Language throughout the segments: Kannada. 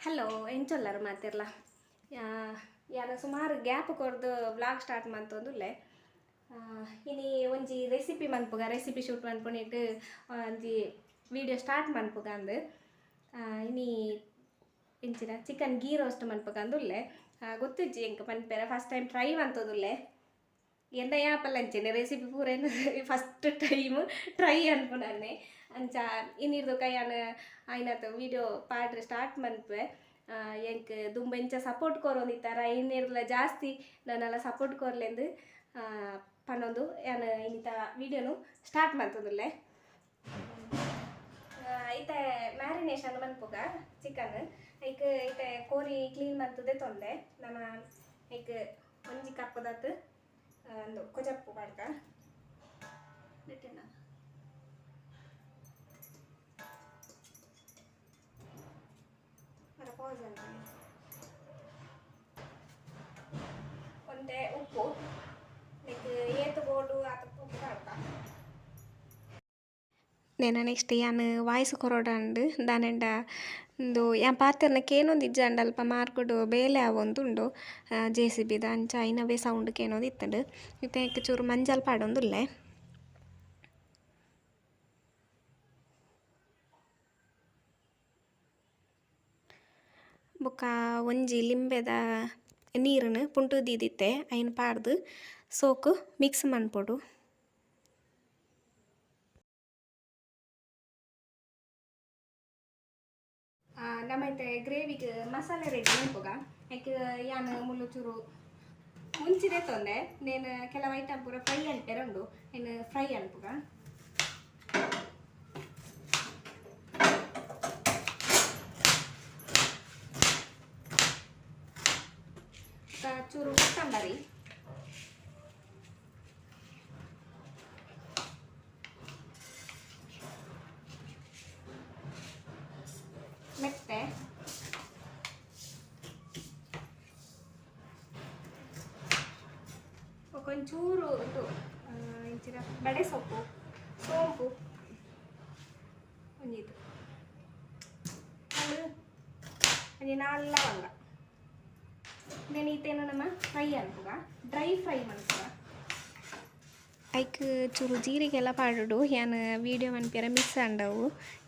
ಹಲೋ ಎಂಚೊಲ್ಲರು ಮಾತಿರ್ಲ ಯಾನ ಸುಮಾರು ಗ್ಯಾಪ್ ಕೊರ್ದು ಬ್ಲಾಗ್ ಸ್ಟಾರ್ಟ್ ಮಂತೊಂದುಲ್ಲೆ ಇನಿ ಒಂಜಿ ರೆಸಿಪಿ ಮನ್ಪುಗ ರೆಸಿಪಿ ಶೂಟ್ ಮನ್ಪುನಿಟ್ಟು ಒಂಜಿ ವಿಡಿಯೋ ಸ್ಟಾರ್ಟ್ ಮನ್ಪುಗ ಅಂದು ಆ, ಇನಿ ಇಂಚಿನ ಚಿಕನ್ ಗೀ ರೋಸ್ಟ್ ಮನ್ಪುಗ ಅಂದುಲ್ಲೆ ಗೊತ್ತಿಜ್ಜಿ ಎಂಕ್ ಮನ್ಪೆರ ಫಸ್ಟ್ ಟೈಮ್ ಟ್ರೈ ಮಂತೊದುಲ್ಲೆ ಎಂದ ಯಾಪಲ್ಲ ಅಂಚೆನೆ ರೆಸಿಪಿ ಪೂರ ಫಸ್ಟ್ ಟೈಮ್ ಟ್ರೈ ಅನ್ಪುನನ್ನೆ ಅಂಚ ಇನ್ನಿರ್ದು ಕೈಯಾನ ಆಯ್ನತ್ತು ವಿಡಿಯೋ ಪಾಡ್ರೆ ಸ್ಟಾರ್ಟ್ ಮನ್ಪೆ ಎಂಕ್ ದುಂಬ ಇಂಚ ಸಪೋರ್ಟ್ ಕೊರೊಂದಿತ್ತಾರ ಇನ್ನಿರ್ಲ ಜಾಸ್ತಿ ನನ್ನೆಲ್ಲ ಸಪೋರ್ಟ್ ಕೊರ್ಲೆಂದು ಪನ್ನೊಂದು ಯಾನ ಇನ್ನಿತ ವಿಡಿಯೋನು ಸ್ಟಾರ್ಟ್ ಮಾಡ್ತದಲ್ಲೇ ಐತೆ ಮ್ಯಾರಿನೇಷನ್ ಮನ್ಪುಗ ಚಿಕನ್ ಐಕ್ ಐತೆ ಕೋರಿ ಕ್ಲೀನ್ ಮಾಡ್ತದೆ ತೊಂದೆ. ನಮ್ಮ ಐಕ್ ಒಂಜಿ ಕಪ್ಪದತ್ತು ಒಂದು ಕೊಜಪ್ಪು ಮಾಡ್ಕ. ಬಿಟ್ಟೆನಾ ಪಾಯ್ಸನ್ ಒಂದೇ ಉಪ್ಪು ನೆಕ್ ಏತುಗೋಡು ನೆಕ್ಸ್ಟ್ ಯಾನ್ ವಾಯ್ಸ್ ಕೊರೋಡಂಡು ದಾನೆಂಡ ಇಂದು ಯಾನ್ ಪಾತೆರ್ನಕ್ಕೆ ಏನೊಂದು ಇಜ್ಜಂಡ ಅಲ್ಪ ಮಾರ್ಕೊಡು ಬೇಲೆ ಆವೊಂದುಂಡು. ಜೆ ಸಿ ಬಿದ ಅಂಚ ಐನವೇ ಸೌಂಡ್ ಏನೊಂದು ಇತ್ತಂಡು. ಇತ್ತೆ ಚೂರು ಮಂಜಲ್ ಪಾಡೊಂದುಲ್ಲೆ. ಬೊಕ್ಕ ಒಂಜಿ ಲಿಂಬೆದ ನೀರನ್ನು ಪುಂಟು ದೀದಿತ್ತೆ ಐನ್ ಪಾಡ್ದು ಸೋಕು ಮಿಕ್ಸ್ ಮನ್ಪೊಡು. ನಮ್ಮೈತೆ ಗ್ರೇವಿಗೆ ಮಸಾಲೆ ರೆಡಿ ಮನ್ಪುಗ. ಯಾಕೆ ಯಾನ್ ಮುಳ್ಳು ಚೂರು ಮುಂಚಿದೆ ತೊಂದೆ. ನೇನು ಕೆಲವು ಐಟಮ್ ಪೂರ ಫ್ರೈ ಅನ್ಪೆರಂಡು ಏನು ಫ್ರೈ ಅನ್ಪುಗ ಚೂರು ಕೊತ್ತಂಬರಿ ಮೆತ್ತೆ ಒಂಚೂರು ಇದು ಆ, ಇಂಚಿನ ಬಡೆ ಸೊಪ್ಪು ಸೋಂಪು ಒಂಜಿದು ಅದು ಒಂಜಿ ನಾಲ್ ಲವಂಗ ಫ್ರೈ ಡ್ರೈ ಫ್ರೈ ಐಕ್ ಚೂರು ಜೀರಿಗೆಲ್ಲ ಪಾಡುಡು. ಏನು ವೀಡಿಯೋ ಮನ್ಪಿಯರ ಮಿಕ್ಸ್ ಅಂಡವು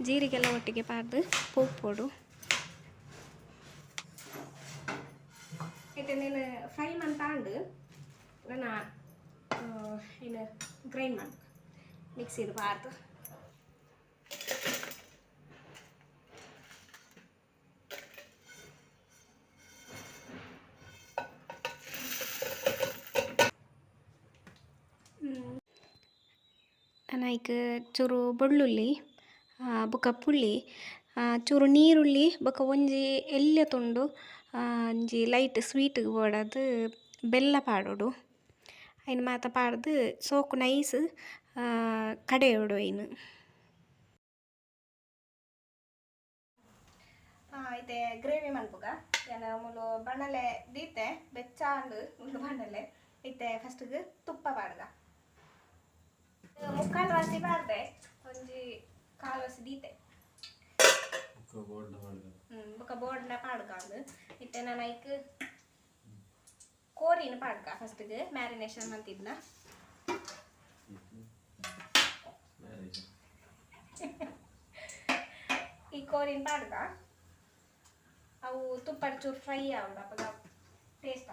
ಜೀರಿಗೆಲ್ಲ ಒಟ್ಟಿಗೆ ಪಾಡ್ದು ಪೋಪೋಡು ಐತೆ ನೀನು ಫ್ರೈ ಮನ್ತಾಂಡು ನಾನು ಏನು ಗ್ರೈಂಡ್ ಮಾಡ್ಬೇಕು. ಮಿಕ್ಸಿದು ಪಾಡ್ದು. ಐಕ್ ಚೂರು ಬೆಳ್ಳುಳ್ಳಿ ಬೊಕ ಪುಳ್ಳಿ ಚೂರು ನೀರುಳ್ಳಿ, ಬೊಕ ಒಂಜಿ ಎಲ್ಲ ತುಂಡು ಒಂಜಿ ಲೈಟ್ ಸ್ವೀಟ್ ಬಡದು ಬೆಲ್ಲ ಪಾಡೋಡು. ಅಯ್ನ ಮಾತ ಪಾಡ್ದು ಸೋಕು ನೈಸ್ ಕಡೆಯೋಡು ಅಯ್ನು ಐತೆ ಗ್ರೇವಿ ಮನ್ಪುಗ. ಏನ ಮುಲು ಬಣ್ಣಲೆ ದೀತೆ ಬೆಚ್ಚಾಂಡು ಮುಲು ಬಣ್ಣಲೆ. ಇತ್ತೆ ಫಸ್ಟ್ಗೆ ತುಪ್ಪ ಪಾಡ್ದ ಮುಕ್ಕಾಲು ವಾಸಿ ಪಾಡ್ದೆ ಒಂಜಿ ಕಾಲು ವಾಸಿ ದೀತೆ. ಬೊಕ ಬೋರ್ಡ್ನ ಪಾಡ್ಕಾಂದು ಇತ್ತೆ ನಾನು ಐಕ್ ಕೋರಿನ ಪಾಡ್ಕ ಫಸ್ಟ್ಗೆ ಮ್ಯಾರಿನೇಷನ್ ಮಂತಿದ್ನ ಈ ಕೋರಿನ ಪಾಡ್ಕ ಅವು ತುಪ್ಪ ಚೂರು ಫ್ರೈ ಆವಡು ಅಪ್ಪಗ ಟೇಸ್ಟ್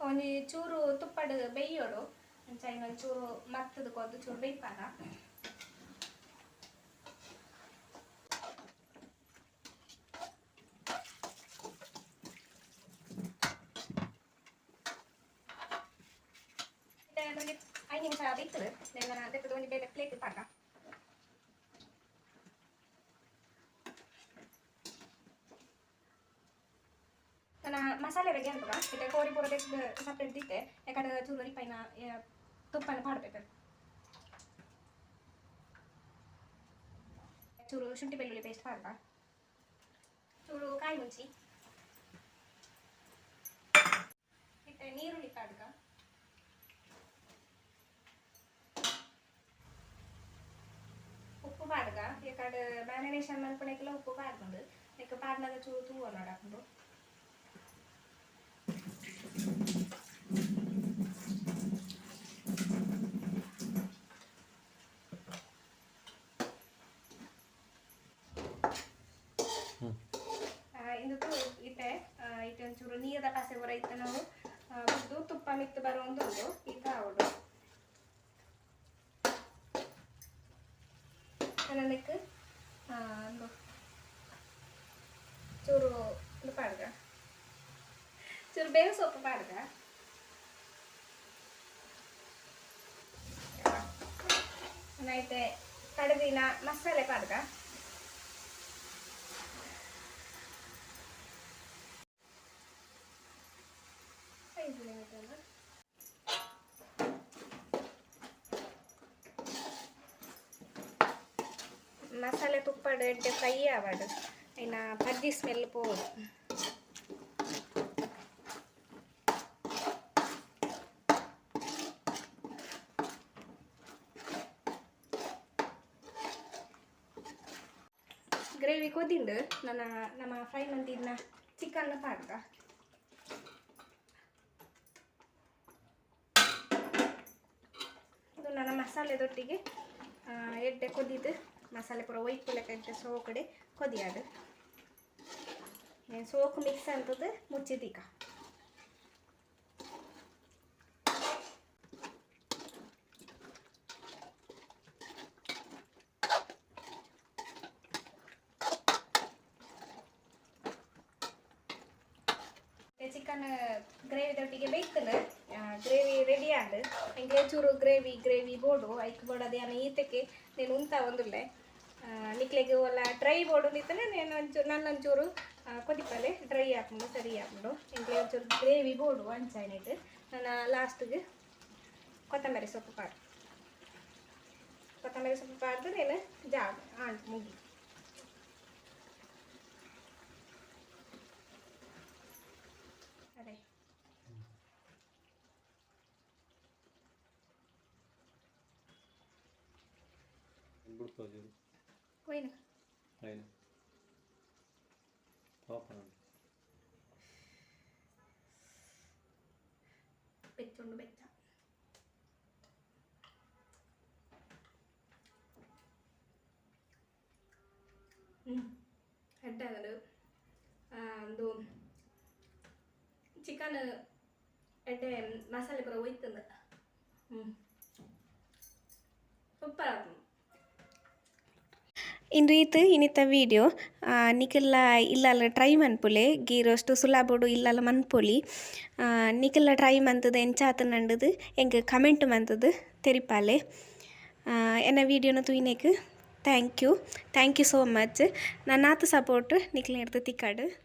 ಒಂಜಿ ಚೂರು ತುಪ್ಪಡ್ ಬೇಯೋಡು ಅಂಚ ಇನ್ನೊಂದು ಚೂರು ಮತ್ತದ ಕೊದ್ದು ಚೂರು ಬೇಯ್ಪಾನ ಐದು ನಿಮಿಷ ಬೇಯ್ತದೆ ನಾನು ಅದಕ್ಕೆ ಒಂದು ಬೇರೆ ಪ್ಲೇಟ್ ಪಾಕ ಸಪ್ರೇಟ್ ಸಪ್ರೇಟ್ದಿತ್ತೆ ಯಾಕಂದ್ರೆ ಚೂರು ಪೈನ ತುಪ್ಪನ ಪಾಡ್ಬೇಕು ಚೂರು ಶುಂಠಿ ಬೆಳ್ಳುಳ್ಳಿ ಪೇಸ್ಟ್ ಪಾಡ್ಬ ಚೂರು ಕಾಯಿ ಮುಂಚಿ ಮತ್ತೆ ನೀರುಳ್ಳಿ ಪಾಡ್ಕ ಉಪ್ಪು ಪಾಡ್ಗ ಯಾಕಂದ್ರೆ ಮ್ಯಾರಿನೇಷನ್ ಮಲ್ಪಣಕ್ಕೆಲ್ಲ ಉಪ್ಪು ಪಾಡ್ಕೊಂಡು ಯಾಕೆ ಪಾಡ್ನಾಗ ಚೂರು ತೂವ ನೋಡಾಕೊಂಡು ನನಕ್ಕೆ ಒಂದು ಚೂರು ಇದು ಪಾಡ್ಗ ಚೂರು ಬೇವು ಸೊಪ್ಪು ಪಾಡ್ಗ ನೈತೆ ಕಡದಿನ ಮಸಾಲೆ ಪಾಡ್ಗ ಮಸಾಲೆ ತುಪ್ಪಾಡು ಎಡ್ಡೆ ಫ್ರೈ ಆವಾಡು ಇನ್ನು ಬಜ್ಜಿ ಸ್ಮೆಲ್ ಪೋದು ಗ್ರೇವಿ ಕೊದ್ದಿಂಡು ನನ್ನ, ನಮ್ಮ ಫ್ರೈ ಮಂದಿನ ಚಿಕನ್ ಪಾಕ. ಇದು ನನ್ನ ಮಸಾಲೆದೊಟ್ಟಿಗೆ ದೊಟ್ಟಿಗೆ ಎಡ್ಡೆ ಕೊದಿದ್ದು ಮಸಾಲೆ ಪೂರ ಒಯ್ಪು ಲೆಕ್ಕ ಎಡ್ಡೆ ಸೋಕಡೆ ಕೊದಿಯಾಡು ಏನ್ ಸೋಕು ಮಿಕ್ಸ್ ಅಂತದ್ದು ಮುಚ್ಚಿದೀಗ ನಾನು ഗ്രേവി തൊട്ടിക്ക് ಬೇಯ್ತನ ಗ್ರೇವಿ ರೆಡಿ ಆಂಡ್ ಹಂಗೆ ಚೂರು ಗ್ರೇವಿ ಗ್ರೇವಿ ಬೋಡು ಐಕ್ ಬೋಡು ಅದೇನು ಈತಕ್ಕೆ ನೀನು ಉಂತ ಒಂದುಲ್ಲೆ. ನಿಕ್ಲೆಗೆ ಒಲ್ಲ ಡ್ರೈ ಬೋಡು ನಿತ್ತನೆ ನಾನು ಒಂಚೂರು ನನ್ನ ಒಂಚೂರು ಕೊದಿಪಲೆ ಡ್ರೈ ಹಾಕೊಂಡು ಸರಿ ಹಾಕೊಂಡು ಹಿಂಗೆ ಒಂಚೂರು ಗ್ರೇವಿ ಬೋಡು ಅಂಚಾಯ್ನಿಟ್ಟು ನಾನು ಲಾಸ್ಟ್ಗೆ ಕೊತ್ತಂಬರಿ ಸೊಪ್ಪು ಪಾಡು ಕೊತ್ತಂಬರಿ ಸೊಪ್ಪು ಪಾಡ್ದು ನೀನು ಜಾಗ ಆಂಟ್ ಮುಗಿ ಬಿಡ್ತದೆ ಹೋಯ್ನ ಏನು ಪಾಪ ಬೆಚ್ಚುಂಡು ಬೆಚ್ಚ ಹ್ಞೂ ಹೆಡ್ಡಾಗದು ಒಂದು ಚಿಕನ್ ಎಡ್ಡೆ ಮಸಾಲೆ ಪೂರ ಒಯ್ತಂದ ಹ್ಞೂ ಸೂಪರ್ ಆತು ಇಂದು ಈತ್ ಇನ್ನಿತ್ತ ವೀಡಿಯೋ ನಿಕ್ಕೆಲ್ಲ ಇಲ್ಲಲ್ಲ ಟ್ರೈ ಮನ್ಪುಲೆ ಗೀ ರೋಸ್ಟ್ ಸುಲಾಬೋಡು ಇಲ್ಲಲ್ಲ ಮನ್ಪೊಲಿ ನಿಕ್ಕೆಲ್ಲ ಟ್ರೈ ಮಂತದು ಎಂಚಾತ ನಂಡದು ಎಂಗೆ ಕಮೆಂಟ್ ಮಂತದು ತೆರಿಪಾಲೆ ಎನ್ನ ವೀಡಿಯೋನ ತೂಯಿನೇಕ್ thank you thank you so much ನನ್ನ ಆತ ಸಪೋರ್ಟ್ ನಿಕ್ಲೆ ಇರ್ತದೆ ತಿಕ್ಕಾಡು